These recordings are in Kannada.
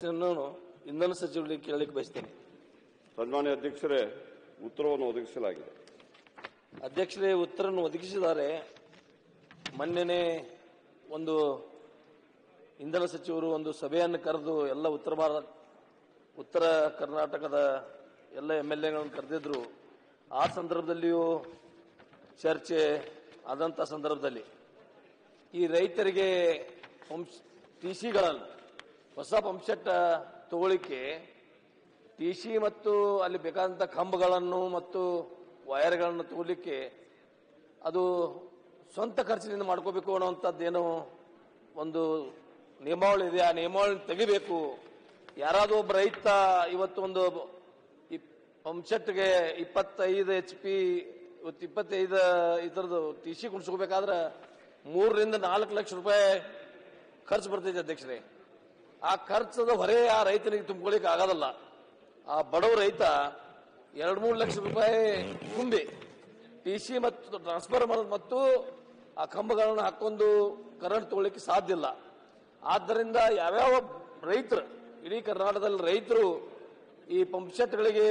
ಇಂಧನ ಸಚಿವರಿಗೆ ಕೇಳಲಿಕ್ಕೆ ಬಯಸ್ತೇನೆ. ಸನ್ಮಾನ್ಯ ಅಧ್ಯಕ್ಷರೇ ಉತ್ತರವನ್ನು ಒದಗಿಸಲಾಗಿದೆ. ಅಧ್ಯಕ್ಷರೇ ಉತ್ತರವನ್ನು ಒದಗಿಸಿದ್ದಾರೆ. ಮೊನ್ನೆನೆ ಒಂದು ಇಂಧನ ಸಚಿವರು ಒಂದು ಸಭೆಯನ್ನು ಕರೆದು ಎಲ್ಲ ಉತ್ತರ ಭಾರತ ಉತ್ತರ ಕರ್ನಾಟಕದ ಎಲ್ಲ ಎಂ ಎಲ್ ಎಗಳನ್ನು ಕರೆದಿದ್ರು. ಆ ಸಂದರ್ಭದಲ್ಲಿಯೂ ಚರ್ಚೆ ಆದಂಥ ಸಂದರ್ಭದಲ್ಲಿ ಈ ರೈತರಿಗೆ ಟಿ ಸಿಗಳನ್ನು ಹೊಸ ಪಂಪ್ಸೆಟ್ ತಗೊಳ್ಳಿಕ್ಕೆ ಟಿ ಸಿ ಮತ್ತು ಅಲ್ಲಿ ಬೇಕಾದಂಥ ಕಂಬಗಳನ್ನು ಮತ್ತು ವೈರ್ಗಳನ್ನು ತಗೊಳ್ಳಿಕ್ಕೆ ಅದು ಸ್ವಂತ ಖರ್ಚಿನಿಂದ ಮಾಡ್ಕೋಬೇಕು ಅನ್ನೋವಂಥದ್ದೇನು ಒಂದು ನಿಯಮಾವಳಿ ಇದೆ. ಆ ನಿಯಮಾವಳಿ ತೆಗಿಬೇಕು. ಯಾರಾದರೂ ಒಬ್ಬ ರೈತ ಇವತ್ತು ಒಂದು ಪಂಪ್ಸೆಟ್ಗೆ ಇಪ್ಪತ್ತೈದು ಎಚ್ ಪಿ ಇವತ್ತು ಇಪ್ಪತ್ತೈದು ಇದರದ್ದು ಟಿ ಸಿ ಕುಡಿಸ್ಕೋಬೇಕಾದ್ರೆ ಮೂರರಿಂದ ನಾಲ್ಕು ಲಕ್ಷ ರೂಪಾಯಿ ಖರ್ಚು ಬರ್ತೈತೆ ಅಧ್ಯಕ್ಷರೇ. ಆ ಖರ್ಚದ ಹೊರೆ ಆ ರೈತನಿಗೆ ತುಂಬಿಕೊಳ್ಳಿಕ್ ಆಗೋದಲ್ಲ. ಆ ಬಡವ ರೈತ ಎರಡು ಮೂರು ಲಕ್ಷ ರೂಪಾಯಿ ತುಂಬಿ ಟಿ ಸಿ ಮತ್ತು ಟ್ರಾನ್ಸ್ಫಾರ್ಮರ್ ಮತ್ತು ಆ ಕಂಬಗಳನ್ನು ಹಾಕೊಂಡು ಕರೆಂಟ್ ತಗೊಳ್ಳಿಕ್ಕೆ ಸಾಧ್ಯ ಇಲ್ಲ. ಆದ್ದರಿಂದ ಯಾವ್ಯಾವ ರೈತರು, ಇಡೀ ಕರ್ನಾಟಕದಲ್ಲಿ ರೈತರು ಈ ಪಂಪ್ ಸೆಟ್ಗಳಿಗೆ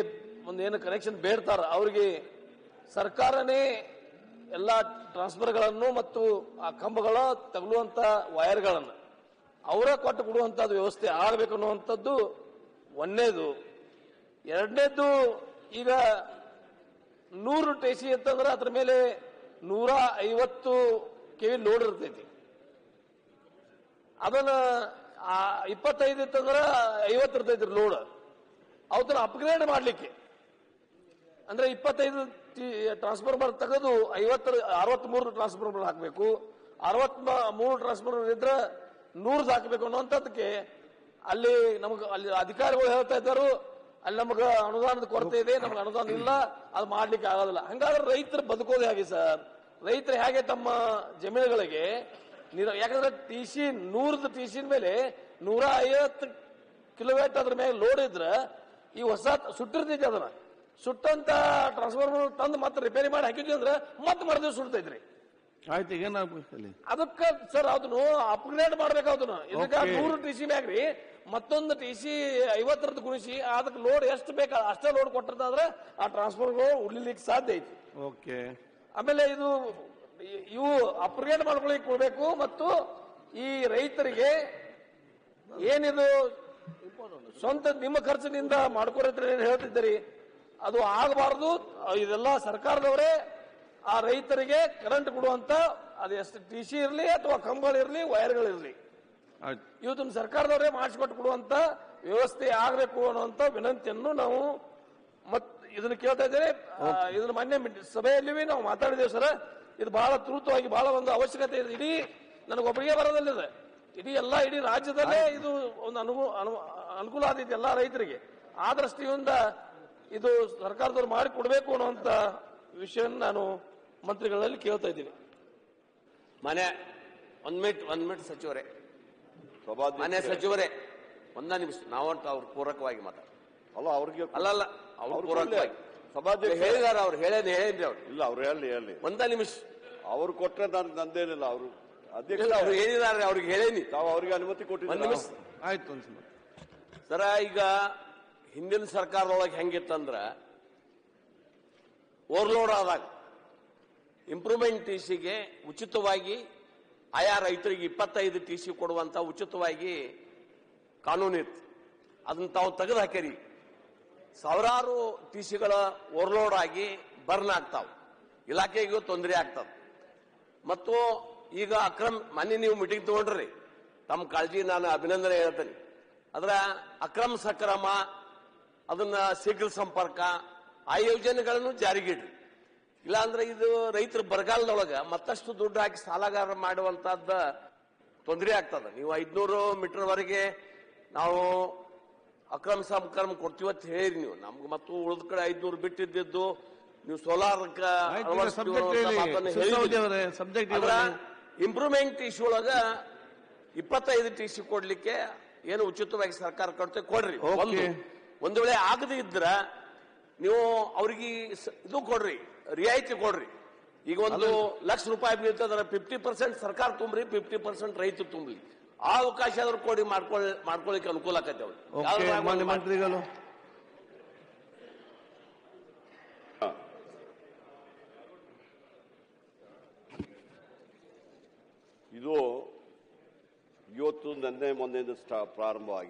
ಒಂದು ಏನು ಕನೆಕ್ಷನ್ ಬೇಡ್ತಾರ, ಅವರಿಗೆ ಸರ್ಕಾರನೇ ಎಲ್ಲ ಟ್ರಾನ್ಸ್ಫರ್ಗಳನ್ನು ಮತ್ತು ಆ ಕಂಬಗಳ ತಗಲುವಂತ ವೈರ್ಗಳನ್ನು ಅವರ ಕೊಟ್ಟು ಕೊಡುವಂತದ್ದು ವ್ಯವಸ್ಥೆ ಆಗಬೇಕು ಅನ್ನುವಂಥದ್ದು ಒಂದನೇದು ಎರಡನೇದು, ಈಗ ನೂರು ಟಿ ಸಿ ಅಂತಂದ್ರೆ ಅದ್ರ ಮೇಲೆ ನೂರ ಐವತ್ತು ಕೆ ವಿ ಲೋಡ್ ಇರ್ತೈತಿ. ಅದನ್ನ ಇಪ್ಪತ್ತೈದು ಇತ್ತಂದ್ರೆ ಐವತ್ತು ಇರ್ತೈತಿ ಲೋಡ್. ಅವತ್ತನ್ನ ಅಪ್ಗ್ರೇಡ್ ಮಾಡಲಿಕ್ಕೆ. ಅಂದ್ರೆ ಇಪ್ಪತ್ತೈದು ಟ್ರಾನ್ಸ್ಫಾರ್ಮರ್ ತೆಗೆದು ಐವತ್ತರ, ಅರವತ್ಮೂರು ಟ್ರಾನ್ಸ್ಫಾರ್ಮರ್ ಹಾಕಬೇಕು. ಅರವತ್ ಮೂರು ಟ್ರಾನ್ಸ್ಫಾರ್ಮರ್ ಇದ್ರೆ ನೂರ್ದು ಹಾಕಬೇಕು ಅನ್ನುವಂಥದ್ದಕ್ಕೆ ಅಲ್ಲಿ ನಮಗೆ ಅಲ್ಲಿ ಅಧಿಕಾರಿಗಳು ಹೇಳ್ತಾ ಇದ್ದರು, ಅಲ್ಲಿ ನಮಗೆ ಅನುದಾನದ ಕೊರತೆ ಇದೆ, ನಮಗೆ ಅನುದಾನ ಇಲ್ಲ, ಅದು ಮಾಡ್ಲಿಕ್ಕೆ ಆಗೋದಿಲ್ಲ. ಹಂಗಾದ್ರೆ ರೈತರು ಬದುಕೋದು ಹೇಗೆ ಸರ್? ರೈತರು ಹೇಗೆ ತಮ್ಮ ಜಮೀನುಗಳಿಗೆ ನೀರು- ಯಾಕಂದ್ರೆ ಟಿ ಸಿ ನೂರದ ಟಿ ಸಿ ಮೇಲೆ ನೂರ ಐವತ್ತು ಕಿಲೋಮೀಟರ್ ಅದ್ರ ಮೇಲೆ ಲೋಡ್ ಇದ್ರೆ ಈ ಹೊಸ ಸುಟ್ಟಿರ್ತೈತಿ ಅದನ್ನ. ಸುಟ್ಟಂತ ಟ್ರಾನ್ಸ್ಫಾರ್ಮರ್ ತಂದು ಮತ್ತೆ ರಿಪೇರಿ ಮಾಡಿ ಹಾಕಿದ್ವಿ ಅಂದ್ರೆ ಮತ್ತೆ ಮರದೇ ಸುಡ್ತೈತ್ರಿ. ಆಯ್ತು ಈಗ ಏನಾಗ್ಬೇಕು ಅದಕ್ಕೆ ಸರ್ ಅದನ್ನು ಅಪ್ಗ್ರೇಡ್ ಮಾಡ್ಬೇಕು ಅದನ್ನ. ಇದಕ್ಕೆ. ನೂರು ಟಿ ಸಿ ಮ್ಯಾಗ್ರಿ ಮತ್ತೊಂದು ಟಿ ಸಿ ಐವತ್ತರದ್ದು ಗುಣಿಸಿ ಅದಕ್ಕೆ ಲೋಡ್ ಎಷ್ಟು ಬೇಕು ಅಷ್ಟೇ ಲೋಡ್ ಕೊಟ್ಟಿರ್ತಾದ್ರೆ ಆ ಟ್ರಾನ್ಸ್ಫಾರ್ಮರ್ ಉಳಿಲಿಕ್ಕೆ ಸಾಧ್ಯ ಐತಿ. ಓಕೆ ಆಮೇಲೆ ಇದು ಇವು ಅಪ್ಗ್ರೇಡ್ ಮಾಡ್ಕೊಳ್ಳಿಕ್ಕೆ ಕೊಡಬೇಕು ಮತ್ತು ಈ ರೈತರಿಗೆ ಏನಿದು ಸ್ವಂತ ನಿಮ್ಮ ಖರ್ಚಿನಿಂದ ಮಾಡ್ಕೊರತ್ರಿ ಏನು ಹೇಳ್ತಿದ್ದೀರಿ? ಅದು ಆಗಬಾರದು. ಇದೆಲ್ಲ ಸರ್ಕಾರದವರೇ ಆ ರೈತರಿಗೆ ಕರೆಂಟ್ ಕೊಡುವಂತ ಅದು ಎಷ್ಟು ಟಿ ಸಿ ಇರಲಿ ಅಥವಾ ಕಂಬಗಳಿರಲಿ ವೈರ್ಗಳಿರಲಿ ಇವತ್ತು ಸರ್ಕಾರದವರೇ ಮಾಡಿಸ್ಕೊಟ್ಟು ಕೊಡುವಂತ ವ್ಯವಸ್ಥೆ ಆಗಬೇಕು ಅನ್ನುವಂತ ವಿನಂತಿಯನ್ನು ನಾವು ಮತ್ ಇದನ್ನ ಕೇಳ್ತಾ ಇದ್ದೇನೆ ಇದನ್ನ ಮೊನ್ನೆ ಮೀಟ್- ಸಭೆಯಲ್ಲಿ ನಾವು ಮಾತಾಡಿದ್ದೇವೆ ಸರ್. ಇದು ಬಹಳ ತುರ್ತವಾಗಿ ಬಹಳ ಒಂದು ಅವಶ್ಯಕತೆ ಇದೆ. ಇಡೀ ನನಗೊಬ್ಬರಿಗೆ ಬರೋದಲ್ಲಿದೆ. ಇಡೀ ಎಲ್ಲ ಇಡೀ ರಾಜ್ಯದಲ್ಲೇ ಇದು ಒಂದು ಅನುಕೂಲ ಅನುಕೂಲ ಆದೈತಿ ಎಲ್ಲ ರೈತರಿಗೆ. ಆ ದೃಷ್ಟಿಯಿಂದ ಇದು ಸರ್ಕಾರದವ್ರು ಮಾಡಿಕೊಡ್ಬೇಕು ಅನ್ನುವಂತ ವಿಷಯ ನಾನು ಮಂತ್ರಿಗಳಲ್ಲಿ ಕೇಳ್ತಾ ಇದ್ದೀವಿ. ಮನೆ ಒಂದ್ ಮಿನಿಟ್ ಒಂದ್ ಮಿನಿಟ್ ಸಚಿವರೇ. ಮನೆ ಸಚಿವರೇ. ಒಂದ ನಿಮಿಷ. ನಾವಂತ ಅವ್ರು ಪೂರಕವಾಗಿ ಮಾತಾಡ ಅಲ್ಲ ಅವ್ರಿಗೆ ಅಲ್ಲಲ್ಲ ಅವ್ರ ಅವ್ರು ಪೂರಕವಾಗಿ ಸಭಾಧ್ಯಕ್ಷ ಹೇಳಿದಾರ ಅವ್ರು ಹೇಳೇನಿ ಹೇಳಿದ್ರಿ ಅವ್ರು? ಇಲ್ಲ ಅವ್ರು ಹೇಳಿ ಹೇಳಿ. ಒಂದ ನಿಮಿಷ. ಅವ್ರು ಕೊಟ್ಟರೆ ನಾನು ನಂದೇನಿಲ್ಲ ಅವರು ಅಧ್ಯಕ್ಷ ಅವ್ರು ಹೇಳಿದಾರೆ ಅವ್ರಿಗೆ ಹೇಳೇನಿ. ತಾವು ಅವ್ರಿಗೆ ಅನುಮತಿ ಒಂದ್ ನಿಮಿಷ. ಆಯ್ತು ಒಂದ್ಸಲ ಸರ ಈಗ ಹಿಂದಿನ ಸರ್ಕಾರದೊಳಗೆ ಹೆಂಗಿತ್ತಂದ್ರ ಓವರ್ಲೋಡ್ ಆದಾಗ ಇಂಪ್ರೂವ್ಮೆಂಟ್ ಟಿ ಸಿಗೆ ಉಚಿತವಾಗಿ ಆಯಾ ರೈತರಿಗೆ ಇಪ್ಪತ್ತೈದು ಟಿ ಸಿ ಕೊಡುವಂತ ಉಚಿತವಾಗಿ ಕಾನೂನಿತ್ತು ಅದನ್ನ ತಾವು ತೆಗೆದು ಹಾಕಿರಿ ಸಾವಿರಾರು ಟಿ ಸಿಗಳ ಓವರ್ಲೋಡ್ ಆಗಿ ಬರ್ನ್ ಆಗ್ತಾವ. ಇಲಾಖೆಗೂ ತೊಂದರೆ ಆಗ್ತದ ಮತ್ತು ಈಗ ಅಕ್ರಮ, ಮೊನ್ನೆ ನೀವು ಮೀಟಿಂಗ್ ತಗೊಂಡ್ರಿ. ತಮ್ಮ ಕಾಳಜಿ ನಾನು ಅಭಿನಂದನೆ ಹೇಳ್ತೇನೆ. ಅದರ ಅಕ್ರಮ ಸಕ್ರಮ, ಅದನ್ನ ಶೀಘ್ರ ಸಂಪರ್ಕ ಆ ಯೋಜನೆಗಳನ್ನು ಜಾರಿಗಿಡ್ರಿ ಇಲ್ಲಾಂದ್ರೆ ಇದು ರೈತರ ಬರಗಾಲದೊಳಗ ಮತ್ತಷ್ಟು ದುಡ್ಡು ಹಾಕಿ ಸಾಲಗಾರ ಮಾಡುವಂತಹದ್ದ ತೊಂದರೆ ಆಗ್ತದ. ನೀವು ಐದ್ನೂರು ಮೀಟರ್ವರೆಗೆ ನಾವು ಅಕ್ರಮ ಸಂಕ್ರಮ ಅಂತ ಹೇಳಿ ನೀವು. ನಮ್ಗೆ ಮತ್ತು ಉಳಿದ ಕಡೆ ಐದ್ನೂರು ಬಿಟ್ಟಿದ್ದು ನೀವು solar improvement T C issue ಒಳಗ ಇಪ್ಪತ್ತೈದು ಟಿ ಸಿ ಕೊಡ್ಲಿಕ್ಕೆ ಏನು ಉಚಿತವಾಗಿ ಸರ್ಕಾರ ಕೊಡ್ತೆ ಕೊಡ್ರಿ. ಒಂದು ವೇಳೆ ಆಗದೇ ಇದ್ರ ನೀವು ಅವ್ರಿಗೆ ಇದು ಕೊಡ್ರಿ. ರಿಯಾಯಿತಿ ಕೊಡ್ರಿ. ಈಗ ಒಂದು ಲಕ್ಷ ರೂಪಾಯಿ ಬೀಳ್ತದ್ರ ಫಿಫ್ಟಿ ಪರ್ಸೆಂಟ್ ಸರ್ಕಾರ ತುಂಬ್ರಿ ಫಿಫ್ಟಿ ಪರ್ಸೆಂಟ್ ರೈತರು ತುಂಬಲಿ. ಆ ಅವಕಾಶ ಆದ್ರೂ ಕೊಡಿ ಮಾಡ್ಕೊಳ್ಳಿ ಮಾಡ್ಕೊಳ್ಳಿಕ್ಕೆ ಅನುಕೂಲ ಆಕತ್ತೆ ಅವ್ರು ಮಂತ್ರಿಗಳು. ಇದು ಇವತ್ತು ನಿನ್ನೆ ಮೊನ್ನೆಯಿಂದ ಸ್ಟಾ ಪ್ರಾರಂಭ